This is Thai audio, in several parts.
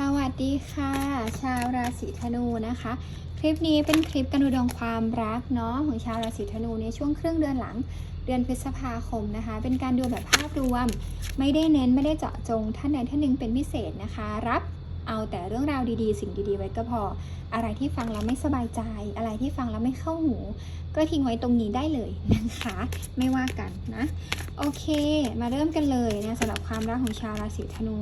สวัสดีค่ะ ชาวราศีธนูนะคะ คลิปนี้เป็นคลิปการดูดวงความรักเนาะของชาวราศีธนูในช่วงครึ่งเดือนหลังเดือนพฤษภาคมนะคะ เป็นการดูแบบภาพรวม ไม่ได้เน้นไม่ได้เจาะจงท่านใดท่านหนึ่งเป็นพิเศษนะคะ รับ เอาแต่เรื่องราวดีๆ สิ่งดีๆ ไว้ก็พอ อะไรที่ฟังแล้วไม่สบายใจ อะไรที่ฟังแล้วไม่เข้าหู ก็ทิ้งไว้ตรงนี้ได้เลยนะคะ ไม่ว่ากันนะ โอเค มาเริ่มกันเลยนะสำหรับความรักของชาวราศีธนู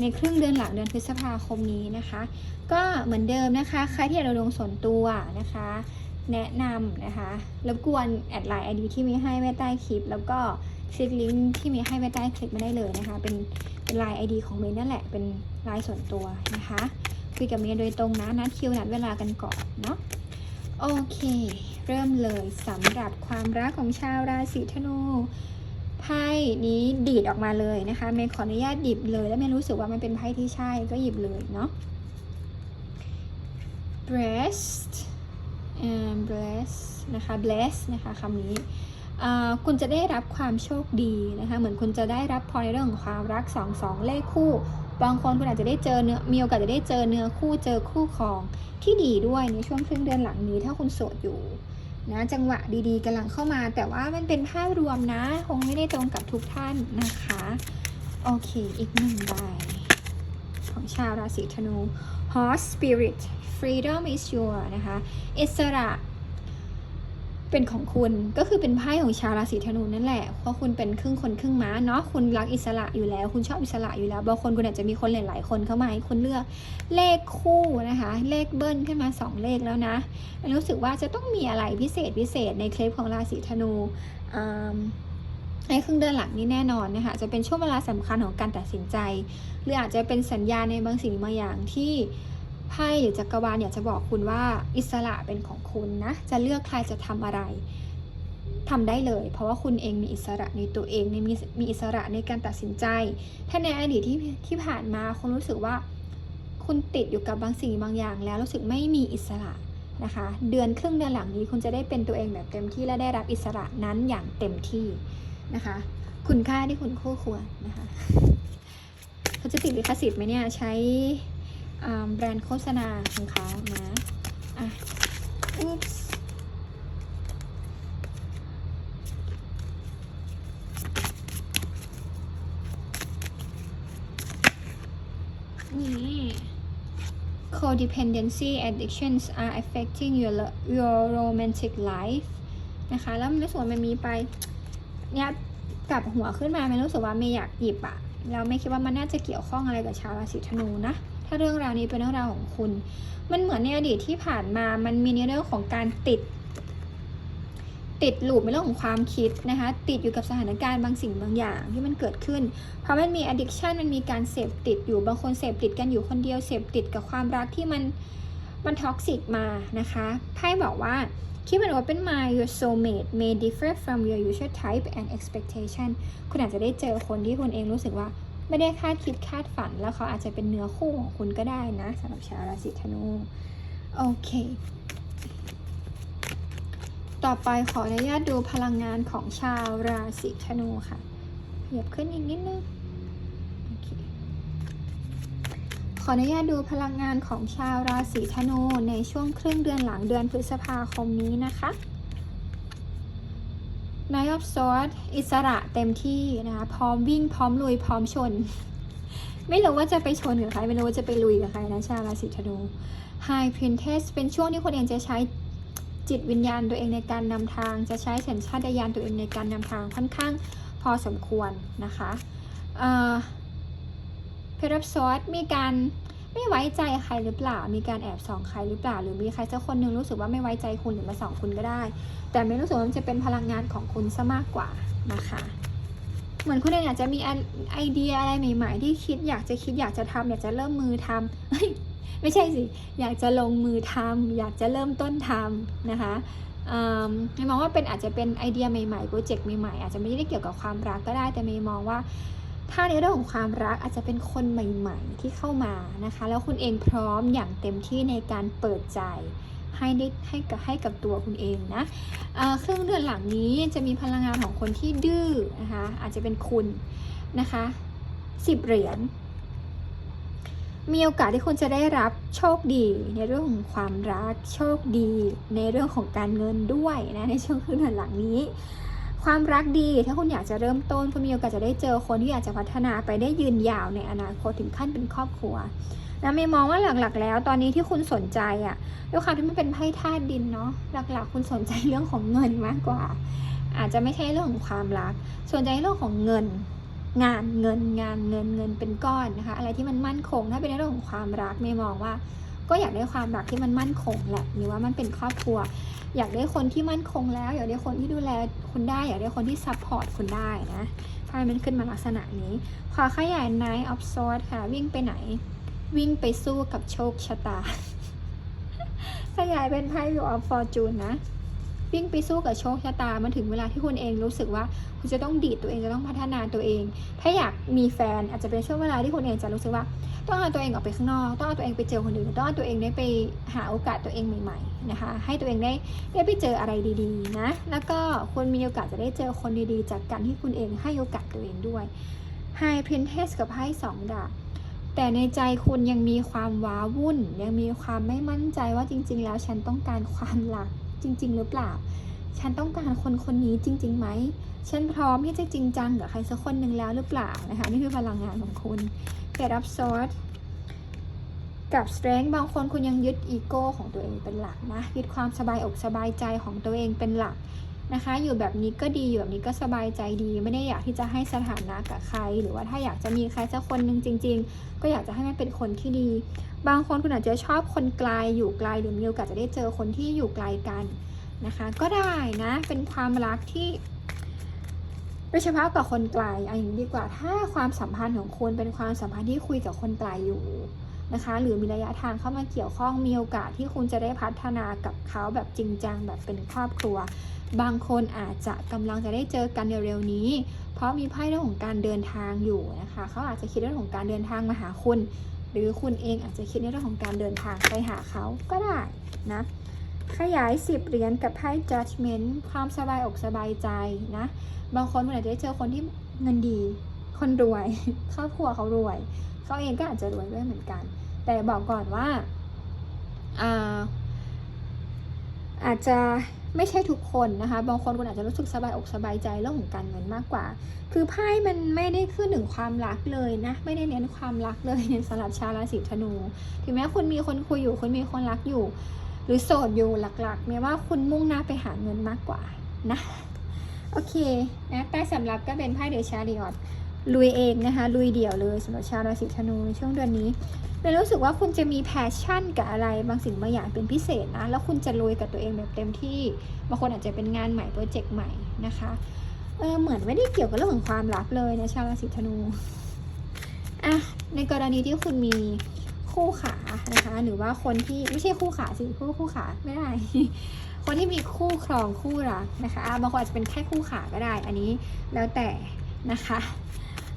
ในครึ่งเดือนหลังเดือนพฤษภาคมนี้นะคะ ก็เหมือนเดิมนะคะ ใครที่อยากดูดวงส่วนตัวนะคะ แนะนำนะคะรบกวนแอดไลน์ไอดีที่มีให้ไว้ใต้คลิปแล้วก็ คลิกลิงก์ที่มีให้ไว้ใต้คลิปมาได้เลยนะคะ เป็นเป็นไลน์ไอดีของเมย์นั่นแหละ เป็นไลน์ส่วนตัวนะคะคุยกับเมย์โดยตรงนะ นัดคิวนัดเวลากันก่อนเนาะ โอเค เริ่มเลยสำหรับความรักของชาวราศีธนู ไพ่นี้ดีดออกมาเลยนะคะ เมย์ขออนุญาตหยิบเลย แล้วเมย์รู้สึกว่ามันเป็นไพ่ที่ใช่ก็หยิบเลยเนาะ breast and bless นะคะ bless นะคะคำนี้ คุณจะได้รับความโชคดีนะคะ เหมือนคุณจะได้รับพรในเรื่องของความรักสองสองเลขคู่ บางคนคุณอาจจะได้เจอเนื้อมีโอกาสจะได้เจอเนื้อคู่เจอคู่ครองที่ดีด้วยในช่วงครึ่งเดือนหลังนี้ถ้าคุณโสดอยู่นะจังหวะดีๆกำลังเข้ามา แต่ว่ามันเป็นภาพรวมนะ คงไม่ได้ตรงกับทุกท่านนะคะ โอเค อีกหนึ่งใบของชาวราศีธนู Horse Spirit Freedom is your นะคะอิสระ เป็นของคุณก็คือเป็นไพ่ของชาวราศีธนูนั่นแหละ เพราะคุณเป็นครึ่งคนครึ่งม้าเนาะคุณรักอิสระอยู่แล้ว คุณชอบอิสระอยู่แล้วบางคนคุณอาจจะมีคนหลาย ๆ คนเข้ามาให้คุณเลือกเลขคู่นะคะ เลขเบิ้ลขึ้นมา 2 เลขแล้วนะรู้สึกว่าจะต้องมีอะไรพิเศษพิเศษในคลิปของราศีธนูในครึ่งเดือนหลังนี้แน่นอนนะคะจะเป็นช่วงเวลาสำคัญของการตัดสินใจ หรืออาจจะเป็นสัญญาในบางสิ่งบางอย่างที่ ไพ่หรือจักรวาลอยากจะบอกคุณว่าอิสระเป็นของคุณนะ จะเลือกใครจะทำอะไรทำได้เลย เพราะว่าคุณเองมีอิสระในตัวเองมีมีอิสระในการตัดสินใจ ถ้าในอดีตที่ที่ผ่านมาคุณรู้สึกว่า คุณติดอยู่กับบางสิ่งบางอย่าง แล้วรู้สึกไม่มีอิสระนะคะ เดือนครึ่งเดือนหลังนี้คุณจะได้เป็นตัวเองแบบเต็มที่และได้รับอิสระนั้นอย่างเต็มที่นะคะ คุณค่าที่คุณคู่ควรนะคะเขาจะติดลิขสิทธิ์ไหมเนี่ยใช้ แบรนด์โฆษณาของเขานะอะอุ๊ปส์นี่ codependency addictions are affecting your your romantic life นะคะ แล้วมันรู้สึกว่ามันมีไป เนี่ยกลับหัวขึ้นมา มันรู้สึกว่าไม่อยากหยิบอะแล้วไม่คิดว่ามันน่าจะเกี่ยวข้องอะไรกับชาวราศีธนูนะาเรื่องราวนี้เป็นเรื่องราวของคุณ มันเหมือนในอดีตที่ผ่านมา มันมีในเรื่องของการติด ติดหลูปในเรื่องของความคิดนะคะ ติดอยู่กับสถานการณ์บางสิ่งบางอย่างที่มันเกิดขึ้น เพราะมันมี addiction มันมีการเสพติดอยู่ บางคนเสพติดกันอยู่คนเดียว เสพติดกับความรักที่มันมันท็อกซิกมานะคะไพ่บอกว่า Keep an open mind your soulmate may differ from your usual type and expectation คุณอาจจะได้เจอคนที่คุณเองรู้สึกว่า ไม่ได้คาดคิดคาดฝันแล้วเขาอาจจะเป็นเนื้อคู่ของคุณก็ได้นะสำหรับชาวราศีธนูโอเค ต่อไปขออนุญาตดูพลังงานของชาวราศีธนูค่ะขยับขึ้นอีกนิดนึงขออนุญาตดูพลังงานของชาวราศีธนูในช่วงครึ่งเดือนหลังเดือนพฤษภาคมนี้นะคะ Nine of Swords อิสระเต็มที่นะคะพร้อมวิ่งพร้อมลุยพร้อมชน ไม่รู้ว่าจะไปชนกับใคร ไม่รู้ว่าจะไปลุยกับใครนะชาวราศีธนู High Princess เป็นช่วงที่คนเองจะใช้จิตวิญญาณตัวเองในการนำทาง จะใช้สัญชาตญาณตัวเองในการนำทางค่อนข้างพอสมควรนะคะเอ่อเพรซอสมีการ ไม่ไว้ใจใครหรือเปล่า มีการแอบส่องใครหรือเปล่า หรือมีใครสักคนหนึ่งรู้สึกว่าไม่ไว้ใจคุณหรือมาส่องคุณก็ได้ แต่ไม่รู้สึกว่ามันจะเป็นพลังงานของคุณซะมากกว่านะคะเหมือนคุณเองอาจจะมีไอเดียอะไรใหม่ ๆ ที่คิดอยากจะคิดอยากจะทำอยากจะเริ่มมือทำไม่ใช่สิ อยากจะลงมือทำอยากจะเริ่มต้นทำนะคะอืมไม่มองว่าเป็นอาจจะเป็นไอเดียใหม่ๆโปรเจกต์ใหม่ๆอาจจะไม่ได้เกี่ยวกับความรักก็ได้แต่ไม่มองว่า ถ้าในเรื่องของความรักอาจจะเป็นคนใหม่ๆที่เข้ามานะคะ แล้วคุณเองพร้อมอย่างเต็มที่ในการเปิดใจให้ได้ให้กับให้กับตัวคุณเองนะเครึ่งเดือนหลังนี้จะมีพลังงานของคนที่ดื้อนะคะอาจจะเป็นคุณนะคะสิบเหรียญมีโอกาสที่คุณจะได้รับโชคดีในเรื่องของความรักโชคดี ในเรื่องของการเงินด้วยนะในช่วงครึ่งเดือนหลังนี้ ความรักดีถ้าคุณอยากจะเริ่มต้น คุณมีโอกาสจะได้เจอคนที่อยากจะพัฒนาไปได้ยืนยาวในอนาคตถึงขั้นเป็นครอบครัวนะเมย์มองว่าหลักๆ แล้วตอนนี้ที่คุณสนใจอะด้วยความที่มันเป็นไพ่ธาตุดินเนาะหลักๆ คุณสนใจเรื่องของเงินมากกว่า อาจจะไม่ใช่เรื่องของความรัก สนใจเรื่องของเงิน งานเงินงานเงินเงินเป็นก้อนนะคะ อะไรที่มันมั่นคงถ้าเป็นในเรื่องของความรักเมย์มองว่า ก็อยากได้ความรักที่มันมั่นคงแหละหรือว่ามันเป็นครอบครัว อยากได้คนที่มั่นคงแล้ว อยากได้คนที่ดูแลคุณได้ อยากได้คนที่ซัพพอร์ตคุณได้นะไพ่มันขึ้นมาลักษณะนี้ขอขยาย Nine of Swords ค่ะ วิ่งไปไหน วิ่งไปสู้กับโชคชะตา ขยายเป็นไพ่ Wheel of Fortune นะ วิ่งไปสู้กับโชคชะตา มันถึงเวลาที่คุณเองรู้สึกว่าคุณจะต้องดีดตัวเองจะต้องพัฒนาตัวเอง ถ้าอยากมีแฟนอาจจะเป็นช่วงเวลาที่คุณเองจะรู้สึกว่า ต้องเอาตัวเองออกไปข้างนอก ต้องเอาตัวเองไปเจอคนอื่น ต้องเอาตัวเองได้ไปหาโอกาสตัวเองใหม่ ๆ นะคะ ให้ตัวเองได้ได้ไปเจออะไรดีๆ นะ แล้วก็คุณมีโอกาสจะได้เจอคนดีๆ จากการที่คุณเองให้โอกาสตัวเองด้วย High Princess กับไพ่สองดาบแต่ในใจคุณยังมีความว้าวุ่น ยังมีความไม่มั่นใจว่าจริง ๆ แล้วฉันต้องการความรัก จริง ๆ หรือเปล่า ฉันต้องการคนคนนี้จริงๆไหม ฉันพร้อมที่จะจริงจังกับใครสักคนหนึ่งแล้วหรือเปล่านะคะนี่คือพลังงานของคุณเกิดรับซอสกับ strength บางคนคุณยังยึดอีโก้ของตัวเองเป็นหลักนะ ยึดความสบายอกสบายใจของตัวเองเป็นหลักนะคะ อยู่แบบนี้ก็ดีอยู่แบบนี้ก็สบายใจดี ไม่ได้อยากที่จะให้สถานะกับใคร หรือว่าถ้าอยากจะมีใครสักคนหนึ่งจริง ๆ ก็อยากจะให้มันเป็นคนที่ดี บางคนคุณอาจจะชอบคนไกลอยู่ไกลหรือมีโอกาสจะได้เจอคนที่อยู่ไกลกันนะคะ ก็ได้นะเป็นความรักที่โดยเฉพาะกับคนไกลเอาอย่างนี้ดีกว่าถ้าความสัมพันธ์ของคุณเป็นความสัมพันธ์ที่คุยกับคนไกลอยู่นะคะ หรือมีระยะทางเข้ามาเกี่ยวข้องมีโอกาสที่คุณจะได้พัฒนากับเขาแบบจริงจังแบบเป็นครอบครัว บางคนอาจจะกำลังจะได้เจอกันเร็วๆนี้ เพราะมีไพ่เรื่องของการเดินทางอยู่นะคะ เขาอาจจะคิดเรื่องของการเดินทางมาหาคุณ หรือคุณเองอาจจะคิดในเรื่องของการเดินทางไปหาเขาก็ได้นะ ขยายสิบเหรียญกับไพ่ judgment ความสบายอกสบายใจนะ บางคนคุณอาจจะได้เจอคนที่เงินดี คนรวยครอบครัวเขารวย เขาเองก็อาจจะรวยด้วยเหมือนกัน แต่บอกก่อนว่าอาอาจจะ ไม่ใช่ทุกคนนะคะ บางคนคุณอาจจะรู้สึกสบายอกสบายใจเรื่องของการเงินมากกว่า คือไพ่มันไม่ได้ขึ้นถึงความรักเลยนะ ไม่ได้เน้นความรักเลยในสำหรับชาวราศีธนู ถึงแม้คุณมีคนคุยอยู่คุณมีคนรักอยู่ หรือโสดอยู่หลักๆแม้ว่าคุณมุ่งหน้าไปหาเงินมากกว่านะ โอเคนะใต้สำรับก็เป็นไพ่เดชาริออตลุยเองนะคะ ลุยเดี่ยวเลยสำหรับชาวราศีธนูในช่วงเดือนนี้ เลยรู้สึกว่าคุณจะมีแพชชั่นกับอะไรบางสิ่งบางอย่างเป็นพิเศษนะ แล้วคุณจะลุยกับตัวเองแบบเต็มที่ บางคนอาจจะเป็นงานใหม่โปรเจกต์ใหม่นะคะเออเหมือนไม่ได้เกี่ยวกับเรื่องของความรักเลยนะชาวราศีธนูอะในกรณีที่คุณมีคู่ขานะคะ หรือว่าคนที่ไม่ใช่คู่ขาสิคู่คู่ขาไม่ได้ คนที่มีคู่ครองคู่รักนะคะอะบางคนอาจจะเป็นแค่คู่ขาก็ได้ อันนี้แล้วแต่นะคะ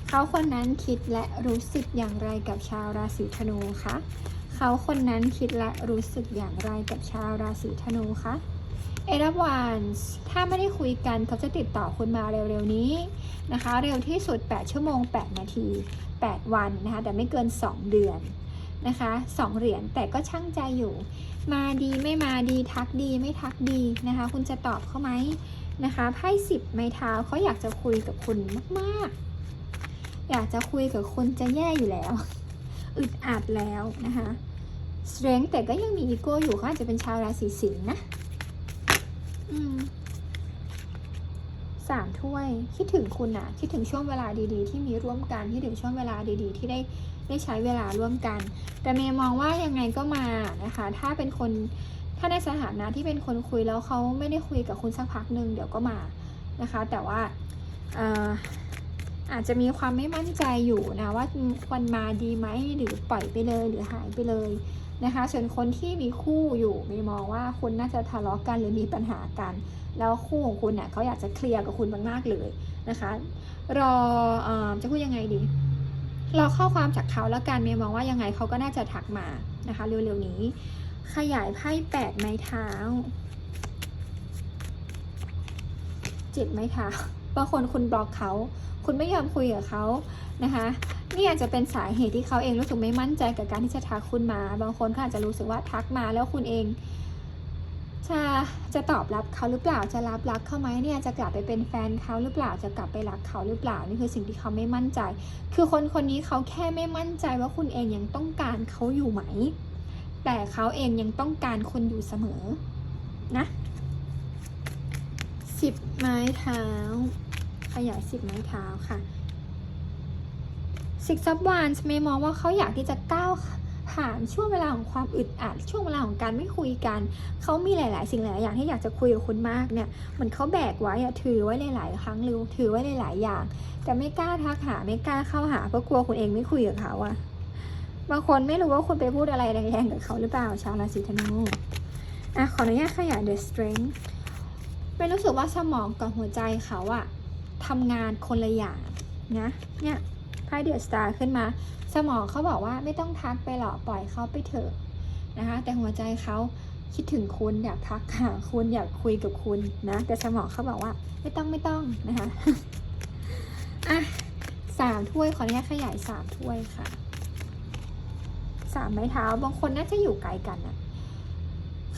เขาคนนั้นคิดและรู้สึกอย่างไรกับชาวราศีธนูคะเขาคนนั้นคิดและรู้สึกอย่างไรกับชาวราศีธนูคะเอราวันส์ถ้าไม่ได้คุยกันเขาจะติดต่อคุณมาเร็วๆนี้นะคะ เร็วที่สุด 8 ชั่วโมง 8 นาที 8 วันนะคะ แต่ไม่เกิน 2 เดือนนะคะ2เหรียญแต่ก็ช่างใจอยู่ มาดีไม่มาดีทักดีไม่ทักดีนะคะ คุณจะตอบเขาไหมนะคะไพ่สิบไม้เท้าเขาอยากจะคุยกับคุณมากๆ อยากจะคุยกับคุณจะแย่อยู่แล้ว อึดอัดแล้วนะคะ strength แต่ก็ยังมีอีโก้อยู่เขาอาจจะเป็นชาวราศีสิงห์นะสามถ้วยคิดถึงคุณอะคิดถึงช่วงเวลาดีๆ ที่มีร่วมกันคิดถึงช่วงเวลาดีๆ ที่ได้ได้ใช้เวลาร่วมกัน แต่เมย์มองว่ายังไงก็มานะคะ ถ้าเป็นคนถ้าในสถานะที่เป็นคนคุยแล้วเขาไม่ได้คุยกับคุณสักพักหนึ่งเดี๋ยวก็มานะคะ แต่ว่า อาจจะมีความไม่มั่นใจอยู่นะว่าควรมาดีไหมหรือปล่อยไปเลยหรือหายไปเลยนะคะ ส่วนคนที่มีคู่อยู่มย์มองว่าคุณน่าจะทะเลาะกันหรือมีปัญหากัน แล้วคู่ของคุณเนี่ยเขาอยากจะเคลียร์กับคุณมากๆเลยนะคะรอออจะพูดยังไงดีรอข้อความจากเขาแล้วกันเมย์มองว่ายังไงเขาก็น่าจะทักมานะคะเร็วๆนี้ ขยายไพ่แปดไม้เท้าเจ็ดไม้เท้าบางคนคุณบล็อกเขา คุณไม่ยอมคุยกับเขานะคะนี่อาจจะเป็นสาเหตุที่เขาเองรู้สึกไม่มั่นใจกับการที่จะทักคุณมา บางคนเขาอาจจะรู้สึกว่าทักมาแล้วคุณเอง จะจะตอบรับเขาหรือเปล่าจะรับรักเขาไหมเนี่ยจะกลับไปเป็นแฟนเขาหรือเปล่าจะกลับไปรักเขาหรือเปล่านี่คือสิ่งที่เขาไม่มั่นใจ คือคนคนนี้เขาแค่ไม่มั่นใจว่าคุณเองยังต้องการเขาอยู่ไหม แต่เขาเองยังต้องการคุณอยู่เสมอนะสิบไม้เท้า ขยายสิบไม้เท้าค่ะ Six of Wands เมย์มองว่าเขาอยากที่จะก้าวผ่านช่วงเวลาของความอึดอัด ช่วงเวลาของการไม่คุยกัน เขามีหลาย ๆ สิ่งหลายๆอย่างที่อยากจะคุยกับคุณมากเนี่ยเหมือนเขาแบกไว้อะถือไว้หลาย ๆ ครั้งหรือถือไว้หลาย ๆ อย่าง แต่ไม่กล้าทักหาไม่กล้าเข้าหาเพราะกลัวคุณเองไม่คุยกับเขาอะบางคนไม่รู้ว่าคุณไปพูดอะไรแรง ๆ กับเขาหรือเปล่าชาวราศีธนูอะขออนุญาตขยาย The Strength เป็นรู้สึกว่าสมองกับหัวใจเขาอะ ทำงานคนละอย่างนะเนี่ยไพ่เดือะสตาร์ขึ้นมา สมองเขาบอกว่าไม่ต้องทักไปหรอกปล่อยเขาไปเถอะนะคะ แต่หัวใจเขาคิดถึงคุณอยากทักหาคุณอยากคุยกับคุณนะ แต่สมองเขาบอกว่าไม่ต้องไม่ต้องนะคะอะสามถ้วยขออนุญาตขยายสามถ้วยค่ะสามไม้เท้าบางคนน่าจะอยู่ไกลกันอะ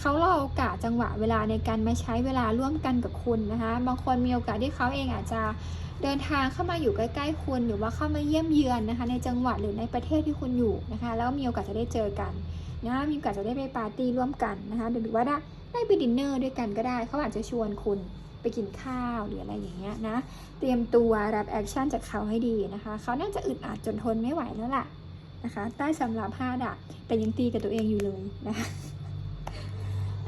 เขารอโอกาสจังหวะเวลาในการมาใช้เวลาร่วมกันกับคุณนะคะ บางคนมีโอกาสที่เขาเองอาจจะเดินทางเข้ามาอยู่ใกล้ๆคุณหรือว่าเข้ามาเยี่ยมเยือนนะคะ ในจังหวัดหรือในประเทศที่คุณอยู่นะคะ แล้วมีโอกาสจะได้เจอกันนะมีโอกาสจะได้ไปปาร์ตี้ร่วมกันนะคะหรือว่าได้ได้ไปดินเนอร์ด้วยกันก็ได้เขาอาจจะชวนคุณไปกินข้าวหรืออะไรอย่างเงี้ยนะ เตรียมตัวรับแอคชั่นจากเขาให้ดีนะคะเขาน่าจะอึดอัดจนทนไม่ไหวแล้วล่ะนะคะ ใต้สำหรับห้าดาบแต่ยังตีกับตัวเองอยู่เลยนะคะ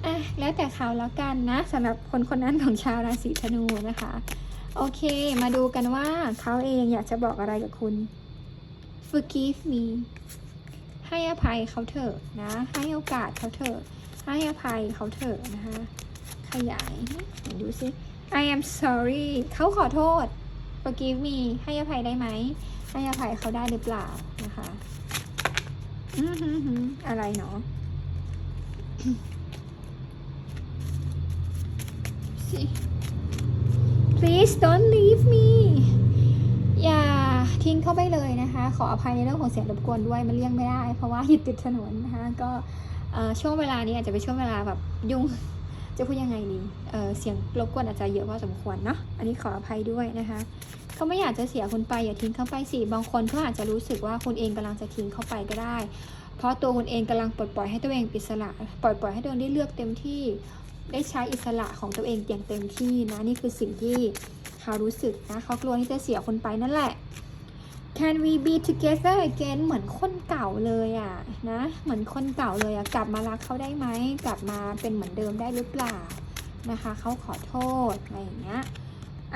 อะแล้วแต่เขาแล้วกันนะสำหรับคนคนนั้นของชาวราศีธนูนะคะ โอเค มาดูกันว่าเขาเองอยากจะบอกอะไรกับคุณ forgive me ให้อภัยเขาเถอะนะ ให้โอกาสเขาเถอะ ให้อภัยเขาเถอะนะคะ ขยายดูซิ I am sorry เขาขอโทษ forgive me ให้อภัยได้ไหม ให้อภัยเขาได้หรือเปล่านะคะ อือหืออะไรเนาะ สิ please don't leave me อย่าทิ้งเข้าไปเลยนะคะ ขออภัยในเรื่องของเสียงรบกวนด้วยมันเลี่ยงไม่ได้ เพราะว่าอยู่ติดถนนนะคะก็ช่วงเวลานี้อาจจะเป็นช่วงเวลาแบบยุ่งจะพูดยังไงดีเอ่เสียงรบกวนอาจจะเยอะพอสมควรเนาะอันนี้ขออภัยด้วยนะคะเขาไม่อยากจะเสียคุณไปอย่าทิ้งเขาไปสิบางคนเขาอาจจะรู้สึกว่าคุณเองกำลังจะทิ้งเขาไปก็ได้ เพราะตัวคุณเองกำลังปลดปล่อยให้ตัวเองอิสระปล่อยปล่อยให้ตัวเองได้เลือกเต็มที่ ได้ใช้อิสระของตัวเองอย่างเต็มที่นะนี่คือสิ่งที่เขารู้สึกนะเขากลัวที่จะเสียคุณไปนั่นแหละ Can we be together again เหมือนคนเก่าเลยอะนะ เหมือนคนเก่าเลยอะกลับมารักเขาได้ไหมกลับมาเป็นเหมือนเดิมได้หรือเปล่านะคะเขาขอโทษอะไรอย่างเงี้ย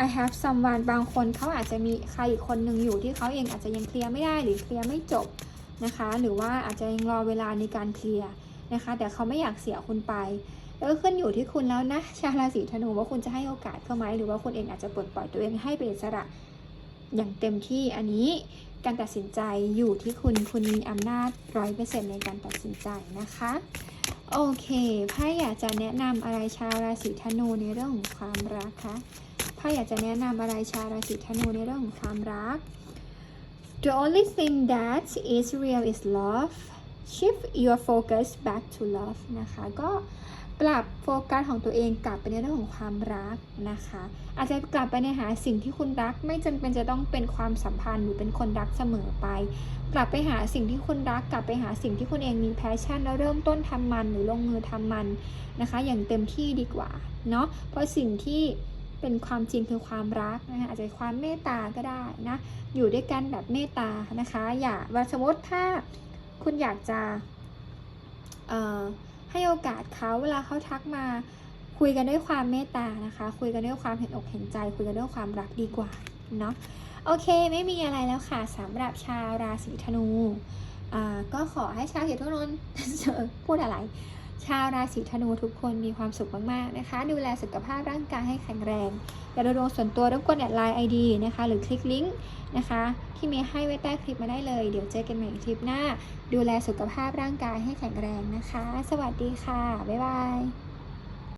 I have someone บางคนเขาอาจจะมีใครอีกคนหนึ่งอยู่ที่เขาเองอาจจะยังเคลียร์ไม่ได้หรือเคลียร์ไม่จบนะคะ หรือว่าอาจจะยังรอเวลาในการเคลียร์นะคะ แต่เขาไม่อยากเสียคุณไป แล้วก็ขึ้นอยู่ที่คุณแล้วนะ ชาวราศีธนูว่าคุณจะให้โอกาสเขาไหมหรือว่าคุณเองอาจจะปลดปล่อยตัวเองให้เป็นอิสระอย่างเต็มที่อันนี้การตัดสินใจอยู่ที่คุณคุณมีอำนาจร้อยเปอร์เซ็นในการตัดสินใจนะคะ โอเคไพ่อยากจะแนะนำอะไรชาวราศีธนูในเรื่องของความรักคะไพ่อยากจะแนะนำอะไรชาวราศีธนูในเรื่องของความรัก The only thing that is real is love shift your focus back to love นะคะก็ ปรับโฟกัสของตัวเองกลับไปในเรื่องของความรักนะคะ อาจจะกลับไปในหาสิ่งที่คุณรักไม่จำเป็นจะต้องเป็นความสัมพันธ์หรือเป็นคนรักเสมอไป กลับไปหาสิ่งที่คุณรัก กลับไปหาสิ่งที่คุณเองมีแพชชั่น แล้วเริ่มต้นทำมันหรือลงมือทำมันนะคะ อย่างเต็มที่ดีกว่าเนาะเพราะสิ่งที่เป็นความจริงคือความรักนะคะอาจจะความเมตตาก็ได้นะอยู่ด้วยกันแบบเมตตานะคะ อย่าว่าสมมติถ้าคุณอยากจะเอ่อ ให้โอกาสเขาเวลาเขาทักมา คุยกันด้วยความเมตตานะคะ คุยกันด้วยความเห็นอกเห็นใจ คุยกันด้วยความรักดีกว่าเนาะโอเค ไม่มีอะไรแล้วค่ะสำหรับชาวราศีธนูอ่าก็ขอให้ชาวราศีธนูพูดอะไร ชาวราศีธนูทุกคนมีความสุขมากๆนะคะ ดูแลสุขภาพร่างกายให้แข็งแรงอย่าดวงส่วนตัวรบกวนแอดไลน์ไอดีนะคะ หรือคลิกลิงก์นะคะ ที่มีให้ไว้ใต้คลิปมาได้เลย เดี๋ยวเจอกันใหม่คลิปหน้า ดูแลสุขภาพร่างกายให้แข็งแรงนะคะ สวัสดีค่ะ บ๊ายบาย